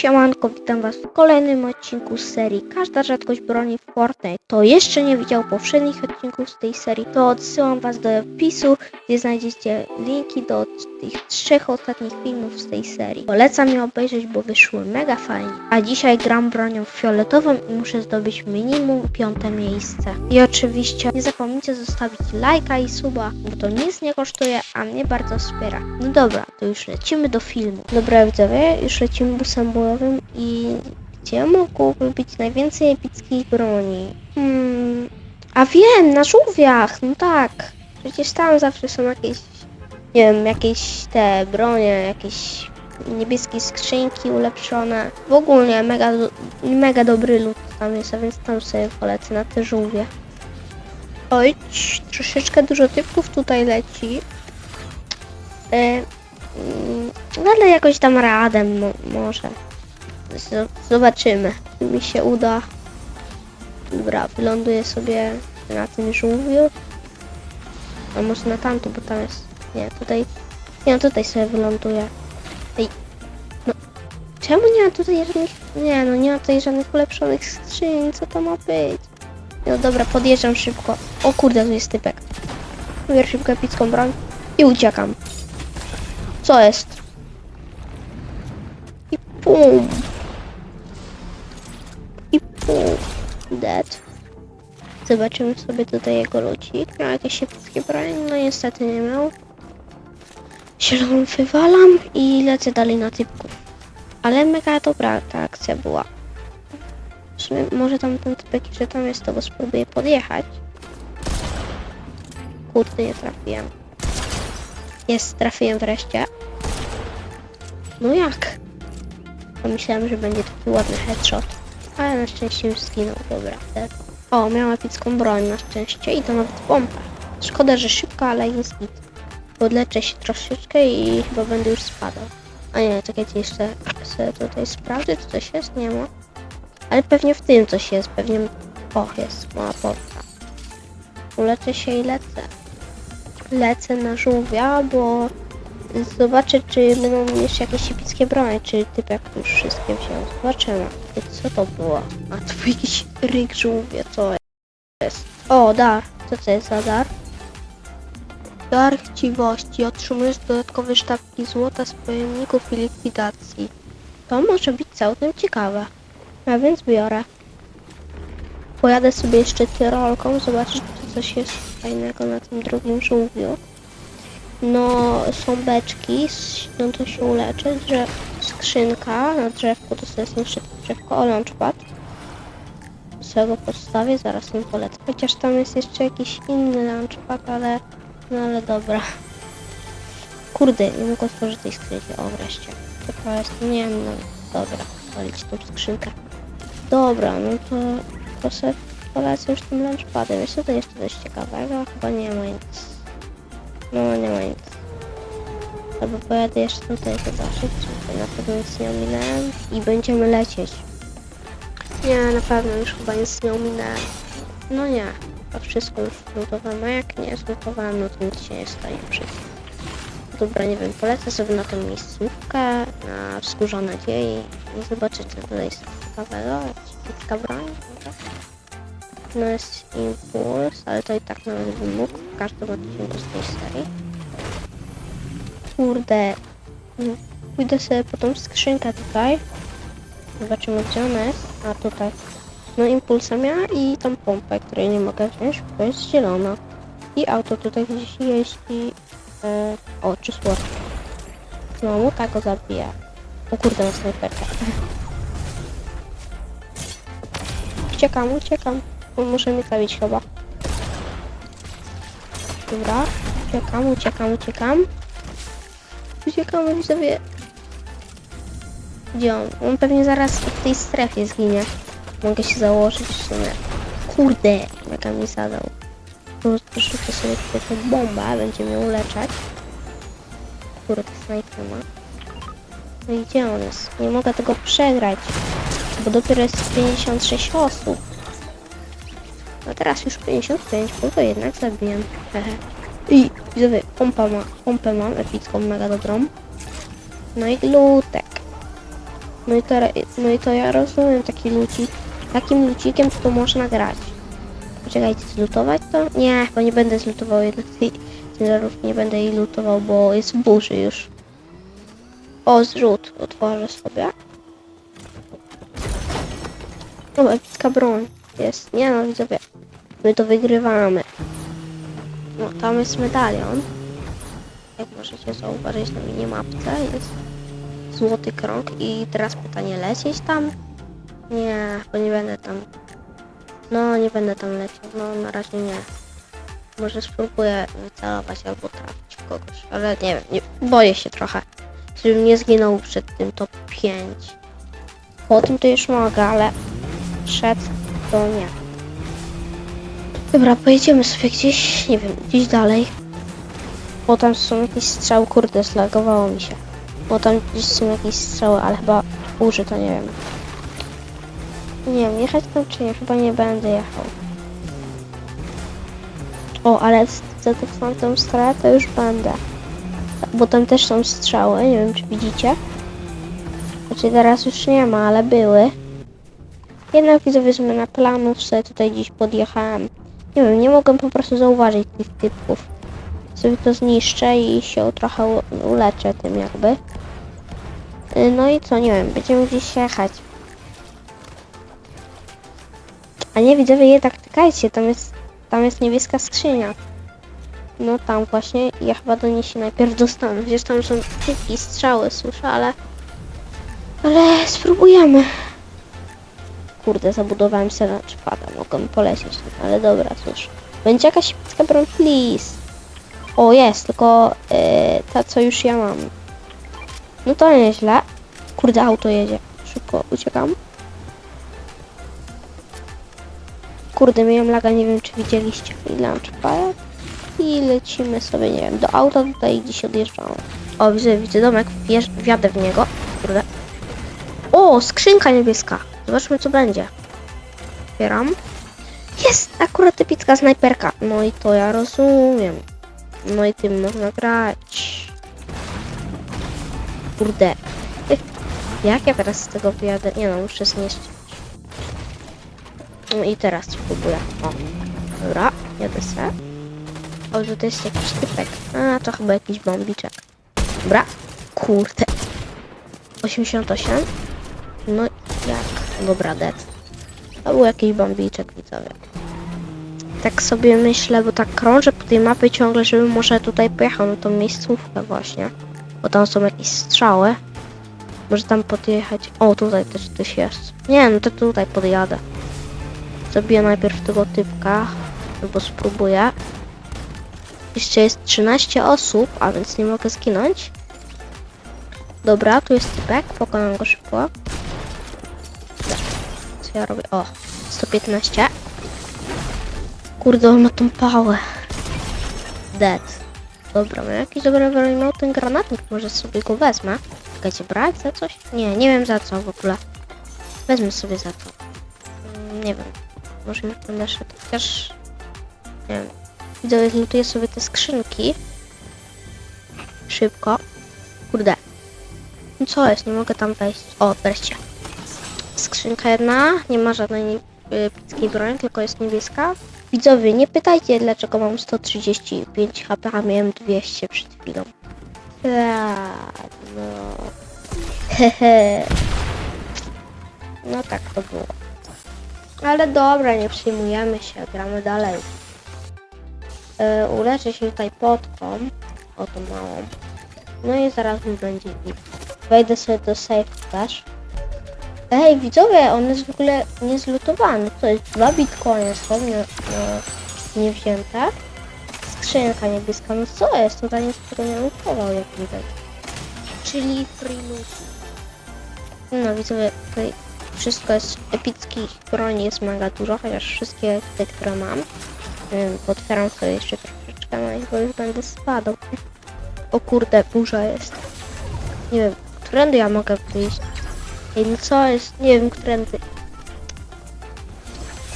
Siemanko, witam was w kolejnym odcinku z serii Każda rzadkość broni w Fortnite. To jeszcze nie widział poprzednich odcinków z tej serii, to odsyłam was do opisu, gdzie znajdziecie linki do tych trzech ostatnich filmów z tej serii. Polecam je obejrzeć, bo wyszły mega fajnie. A dzisiaj gram bronią fioletową i muszę zdobyć minimum piąte miejsce. I oczywiście nie zapomnijcie zostawić lajka i suba, bo to nic nie kosztuje, a mnie bardzo wspiera. No dobra, to już lecimy do filmu. Dobra widzowie, już lecimy busem bojowym i gdzie mógłby być najwięcej epickich broni? Hmm, a wiem, na żółwiach, no tak. Przecież tam zawsze są jakieś, nie wiem, jakieś te bronie, jakieś niebieskie skrzynki ulepszone. W ogóle mega, mega dobry lód tam jest, a więc tam sobie polecę na te żółwie. Oj, troszeczkę dużo typków tutaj leci. Mm, ale jakoś dam radę, mo, może. Z- Zobaczymy, czy mi się uda. Dobra, wyląduję sobie na tym żółwiu. A może na tamto, bo tam jest... Nie, tutaj... Nie, tutaj sobie wyląduję. Ej, no... Czemu nie ma tutaj żadnych... Nie, no nie ma tutaj żadnych ulepszonych skrzyń, co to ma być? No dobra, podjeżdżam szybko. O kurde, tu jest typek. Biorę szybko epicką broń i uciekam. Co jest? I pum. I pum. Dead. Zobaczymy sobie tutaj jego lucik. Miał jakieś epickie broń? No niestety nie miał. Zieloną wywalam i lecę dalej na typków. Ale mega dobra ta akcja była. W sumie może tam ten typek, że tam jest, to go spróbuję podjechać. Kurde, nie trafiłem. Jest, trafiłem wreszcie. No jak? Pomyślałem, że będzie taki ładny headshot. Ale na szczęście już zginął, dobra. O, miałem epicką broń na szczęście i to nawet pompa. Szkoda, że szybko, ale jest git. Podleczę się troszeczkę i chyba będę już spadał. A nie, czekajcie, jeszcze sobie tutaj sprawdzę, czy coś jest, nie ma. Ale pewnie w tym coś jest, pewnie... O, jest mała pompa. Uleczę się i lecę. Lecę na żółwia, bo zobaczę, czy będą jeszcze jakieś epickie bronie, czy typek już wszystkie wziął. Zobaczymy. Co to było? A był jakiś ryk żółwie, co jest? O, dar. Co to jest za dar? Dar chciwości. Otrzymujesz dodatkowe sztabki złota z pojemników i likwidacji. To może być całkiem ciekawe. A więc biorę. Pojadę sobie jeszcze tyrolką, zobaczyć, czy coś jest fajnego na tym drugim żółwiu. No, są beczki, no to się uleczy, że skrzynka na drzewku, to sobie zniszczę drzewko, o launchpad. Sobie go postawię, zaraz nim polecę. Chociaż tam jest jeszcze jakiś inny launchpad, ale, no ale dobra. Kurde, nie mogę otworzyć tej skrzynki, o wreszcie. To jest, nie wiem, no dobra, walić tą skrzynkę. Dobra, no to, to sobie polecę już tym launchpadem. Jest tutaj jeszcze coś ciekawego? Chyba nie ma nic. No, nie ma nic. Albo pojadę jeszcze tutaj zobaczyć, czy na pewno nic nie ominąłem i będziemy lecieć. Nie, na pewno już chyba nic nie ominąłem. No nie, to wszystko już zlutowałem, a jak nie zlutowałem, no to nic się nie stanie wszystko. Dobra, nie wiem, polecę sobie na tą miejscówkę, na wzgórza nadziei i zobaczę, co tutaj jest ciekawego, kitka broń, może? No jest impuls, ale to i tak nawet bym mógł w każdym odcinku z tej serii. Kurde, mm, pójdę sobie po tą skrzynkę tutaj, zobaczymy gdzie ona jest, a tutaj. No impulsa miała i tą pompę, której nie mogę wziąć, bo jest zielona. I auto tutaj gdzieś jeździ, e, o, czy słodkie. No, mu tak go zabija. O kurde, na snajperkę. Uciekam, uciekam. Muszę mnie zabić chyba. Dobra. Uciekam, uciekam, uciekam. Uciekam, widzowie. Gdzie on? On pewnie zaraz w tej strefie zginie. Mogę się założyć w sumie. Kurde, jaka mi zadał. No, Rzucę sobie tutaj tą bombę, będzie mnie uleczać. Kurde, snajper ma. No i gdzie on jest? Nie mogę tego przegrać. Bo dopiero jest 56 osób. A teraz już 55, bo to jednak zabiłem. Hehe. I widzowie, pompa ma, pompę mam, epicką, mega dobrą. No i glutek. No i to, no i to ja rozumiem taki lucik. Takim lucikiem to można grać. Poczekajcie, zlutować to? Nie, bo nie będę zlutował jednak tej ciężarów, nie będę jej lutował, bo jest w burzy już. O, zrzut, otworzę sobie. O, epicka broń jest. Nie no, widzowie, my to wygrywamy. No, tam jest medalion. Jak możecie zauważyć na minimapce, jest złoty krąg i teraz pytanie, lecieć tam? Nie, bo nie będę tam. No, nie będę tam leciał, no na razie nie. Może spróbuję wycelować albo trafić w kogoś, ale nie wiem, nie, boję się trochę, żebym nie zginął przed tym top 5. Po tym to już mogę, ale przed to nie. Dobra, pojedziemy sobie gdzieś, nie wiem, gdzieś dalej. Bo tam są jakieś strzały, kurde, zlagowało mi się. Bo tam gdzieś są jakieś strzały, ale chyba burzy, to nie wiem. Nie wiem, jechać tam czy nie? Chyba nie będę jechał. O, ale za w tamtą to już będę. Bo tam też są strzały, nie wiem czy widzicie. Znaczy teraz już nie ma, ale były. Jednak widzowie zmiana planów, sobie tutaj dziś podjechałem. Nie wiem, nie mogłem po prostu zauważyć tych typów. Sobie to zniszczę i się trochę uleczę tym jakby. Y, No i co, nie wiem, będziemy gdzieś jechać. A nie widzowie, jednak czekajcie, tam jest, tam jest niebieska skrzynia. No tam właśnie, ja chyba do niej się najpierw dostanę. Przecież tam są tyki, strzały, słyszę, ale... Ale spróbujemy. Kurde, zabudowałem się na czpada, mogłem polecieć, ale dobra, cóż. Będzie jakaś picka broń, please. O, jest, tylko e, ta, co już ja mam. No to nieźle. Kurde, auto jedzie. Szybko uciekam. Kurde, miałem laga, nie wiem czy widzieliście. I launchpad. I lecimy sobie, nie wiem, do auta tutaj gdzieś odjeżdżamy. O, widzę, widzę domek, wjadę w niego. Kurde. O, skrzynka niebieska. Zobaczmy co będzie. Otwieram. Jest akurat epicka snajperka. No i to ja rozumiem. No i tym można grać. Kurde. Jak ja teraz z tego wyjadę? Nie no, muszę zniszczyć. No i teraz spróbuję. O, dobra, jadę se. O, tutaj jest jakiś typek. A, to chyba jakiś bombiczek. Dobra, kurde. 88. No jak? Dobra, dead. To był jakiś bombiczek, widzowie. Tak sobie myślę, bo tak krążę po tej mapie ciągle, żebym może tutaj pojechał na tą miejscówkę właśnie. Bo tam są jakieś strzały. Może tam podjechać. O, tutaj też coś jest. Nie, no to tutaj podjadę. Zabiję najpierw tego typka. Albo spróbuję. Jeszcze jest 13 osób, a więc nie mogę zginąć. Dobra, tu jest typek, pokonam go szybko. Co ja robię? O, 115. Kurde, on ma tą pałę. Dead. Dobra, mam jakiś dobry no ten granatnik, może sobie go wezmę. Czekajcie, brać za coś? Nie, nie wiem za co w ogóle. Wezmę sobie za to. Mm, Nie wiem. Może już będę szedł. Chociaż... Nie wiem. Widzę, zlutuję sobie te skrzynki. Szybko. Kurde. No co jest? Nie mogę tam wejść. O, wreszcie. Skrzynka jedna. Nie ma żadnej y, pickiej broni, tylko jest niebieska. Widzowie, nie pytajcie dlaczego mam 135 HP, a miałem 200 przed chwilą. Tak, no. Hehe. No tak to było. Ale dobra, nie przyjmujemy się, gramy dalej. E, uleczę się tutaj potką, o tą małą. No i zaraz mi będzie git. Wejdę sobie do safe też. Ej, widzowie, on jest w ogóle niezlutowany. To jest dwa bitcoiny są nie, nie, nie wzięte. Skrzynka niebieska, no co jest? Tutaj tego nie lutował, jak widać. Czyli free loot. No widzowie, tutaj wszystko jest epickich broni jest mega dużo, chociaż wszystkie te, które mam. Otwieram sobie jeszcze troszeczkę, no i bo już będę spadał. O kurde, burza jest. Nie wiem, którędy ja mogę wyjść? Ej, no co jest? Nie wiem, którędy.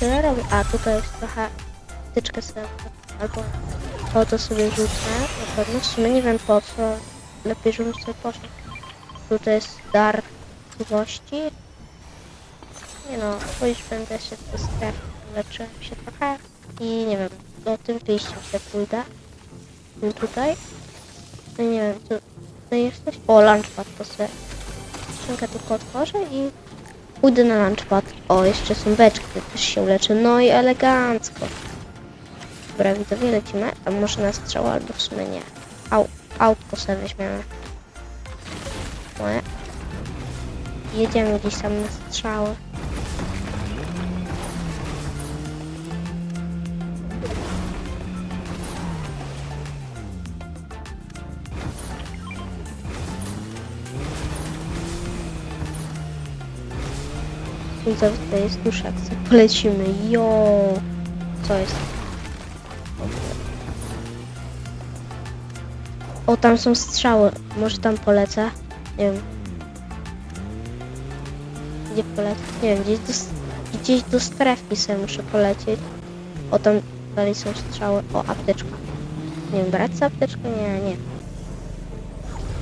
Co robię? A, tutaj jest trochę tyczkę sobie, albo to, to sobie rzucę, na pewno. W sumie nie wiem po co. Lepiej, żebym sobie poszedł. Tutaj jest dar możliwości. Nie no, już będę się do strefy, leczyłem się trochę i nie wiem, do tym wyjściem się pójdę. I tutaj. No nie wiem, tu, tu jesteś? O, lunchpad to sobie. Skrzynkę tylko otworzę i pójdę na lunchpad. O, jeszcze są beczki, też się uleczę. No i elegancko. Dobra, widzowie, lecimy. A może na strzał, albo w sumie nie. Au, autko sobie weźmiemy. Moje. Jedziemy gdzieś tam na strzały. Widzowie, tutaj jest duszek. Polecimy. Jo. Co jest? O, tam są strzały. Może tam polecę? Nie wiem. Gdzie polecę? Nie wiem, gdzieś do, gdzieś do strefki sobie muszę polecieć. O, tam dalej są strzały. O, apteczka. Nie wiem, brać sobie apteczkę? Nie, nie.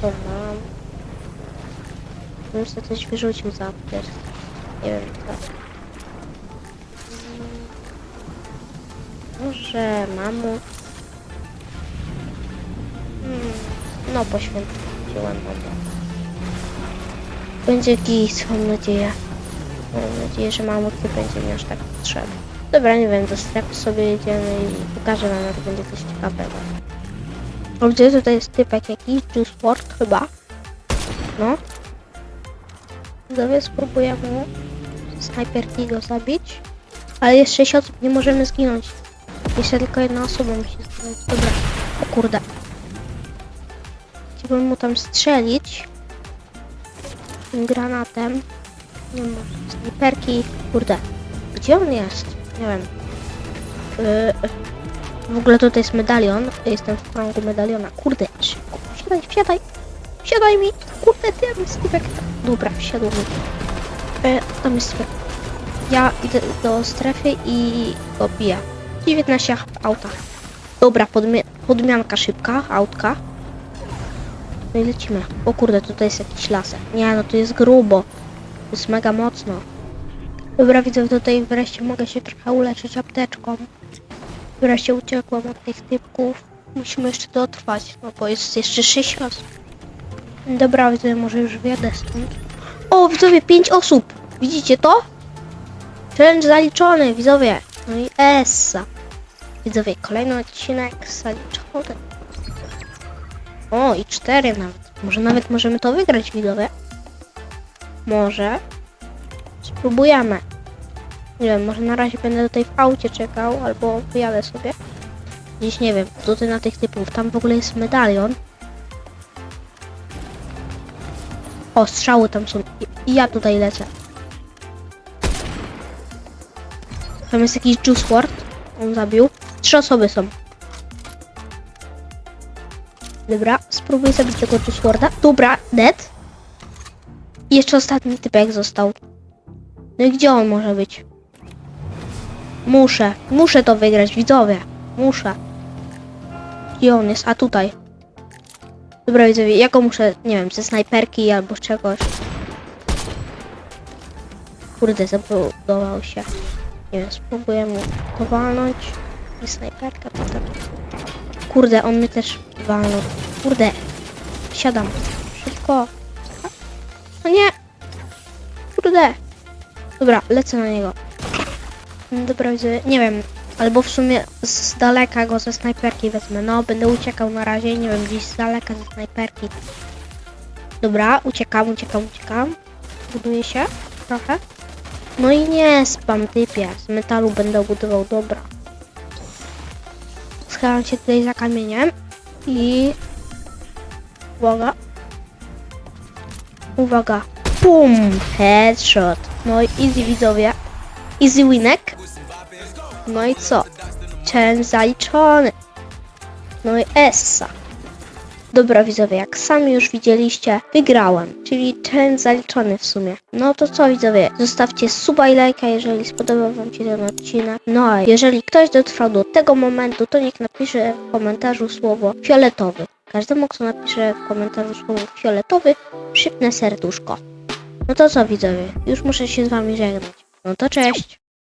To mam. Bym sobie coś wyrzucił za apteczkę. Nie wiem, co. Może mamut. Hmm, no poświęciłem mamut. Będzie git, mam nadzieję. Mam nadzieję, że mamut nie będzie mi aż tak potrzebny. Dobra, nie wiem, do strefy sobie jedziemy i pokażę wam, jak będzie coś ciekawego. O, gdzie tutaj jest typek jakiś? Juice WRLD chyba. No. Widzowie, spróbuję mu snajperki go zabić. Ale jest 6 osób, nie możemy zginąć. Jeszcze tylko jedna osoba musi zginąć. Dobra. O kurde. Chciałbym mu tam strzelić. Tym granatem. Nie ma snajperki. Kurde. Gdzie on jest? Nie wiem. Yy, w ogóle tutaj jest medalion. Jestem w krągu medaliona. Kurde, szybko. Wsiadaj, wsiadaj. Wsiadaj mi. Kurde, ty jest typek. Dobra, wsiadł mi. E, tam jest. Ja idę do strefy i go biję. 19 auta. Dobra, podmi podmianka szybka, autka. No i lecimy. O kurde, tutaj jest jakiś lasek. Nie, no tu jest grubo. To jest mega mocno. Dobra, widzę, tutaj wreszcie mogę się trochę uleczyć apteczką. Wreszcie uciekłam od tych typków. Musimy jeszcze dotrwać, no bo jest jeszcze 6 osób. Dobra, widzę, może już wjadę stąd. O, widzowie, 5 osób! Widzicie to? Challenge zaliczony, widzowie. No i essa. Widzowie, kolejny odcinek zaliczony. O, i cztery nawet. Może nawet możemy to wygrać, widzowie. Może. Spróbujemy. Nie wiem, może na razie będę tutaj w aucie czekał, albo wyjadę sobie. Gdzieś nie wiem, tutaj na tych typów. Tam w ogóle jest medalion. O, strzały tam są. I- ja tutaj lecę. Tam jest jakiś Juice WRLD. On zabił. Trzy osoby są. Dobra, spróbuję zabić tego Juice WRLDa. Dobra, dead. I jeszcze ostatni typek został. No i gdzie on może być? Muszę, muszę to wygrać, widzowie. Muszę. Gdzie on jest? A tutaj. Dobra, widzowie, ja go muszę, nie wiem, ze snajperki albo z czegoś. Kurde, zabudował się. Nie wiem, spróbuję mu to walnąć. I snajperka. Kurde, on mnie też walnął. Kurde. Siadam. Szybko. No nie. Kurde. Dobra, lecę na niego. Dobra, widzę, nie wiem. Albo w sumie z daleka go ze snajperki wezmę. No, będę uciekał na razie, nie wiem, gdzieś z daleka ze snajperki. Dobra, uciekam, uciekam, uciekam. Buduję się trochę. No i nie spam typie. Z metalu będę budował, dobra. Schylam się tutaj za kamieniem i... Uwaga. Uwaga. Pum! Headshot. No i easy widzowie. Easy winek. No i co? Challenge zaliczony. No i essa. Dobra widzowie, jak sami już widzieliście, wygrałem, czyli challenge zaliczony w sumie. No to co widzowie, zostawcie suba i lajka, jeżeli spodobał wam się ten odcinek. No a jeżeli ktoś dotrwał do tego momentu, to niech napisze w komentarzu słowo fioletowy. Każdemu, kto napisze w komentarzu słowo fioletowy, przypnę serduszko. No to co widzowie, już muszę się z wami żegnać. No to cześć.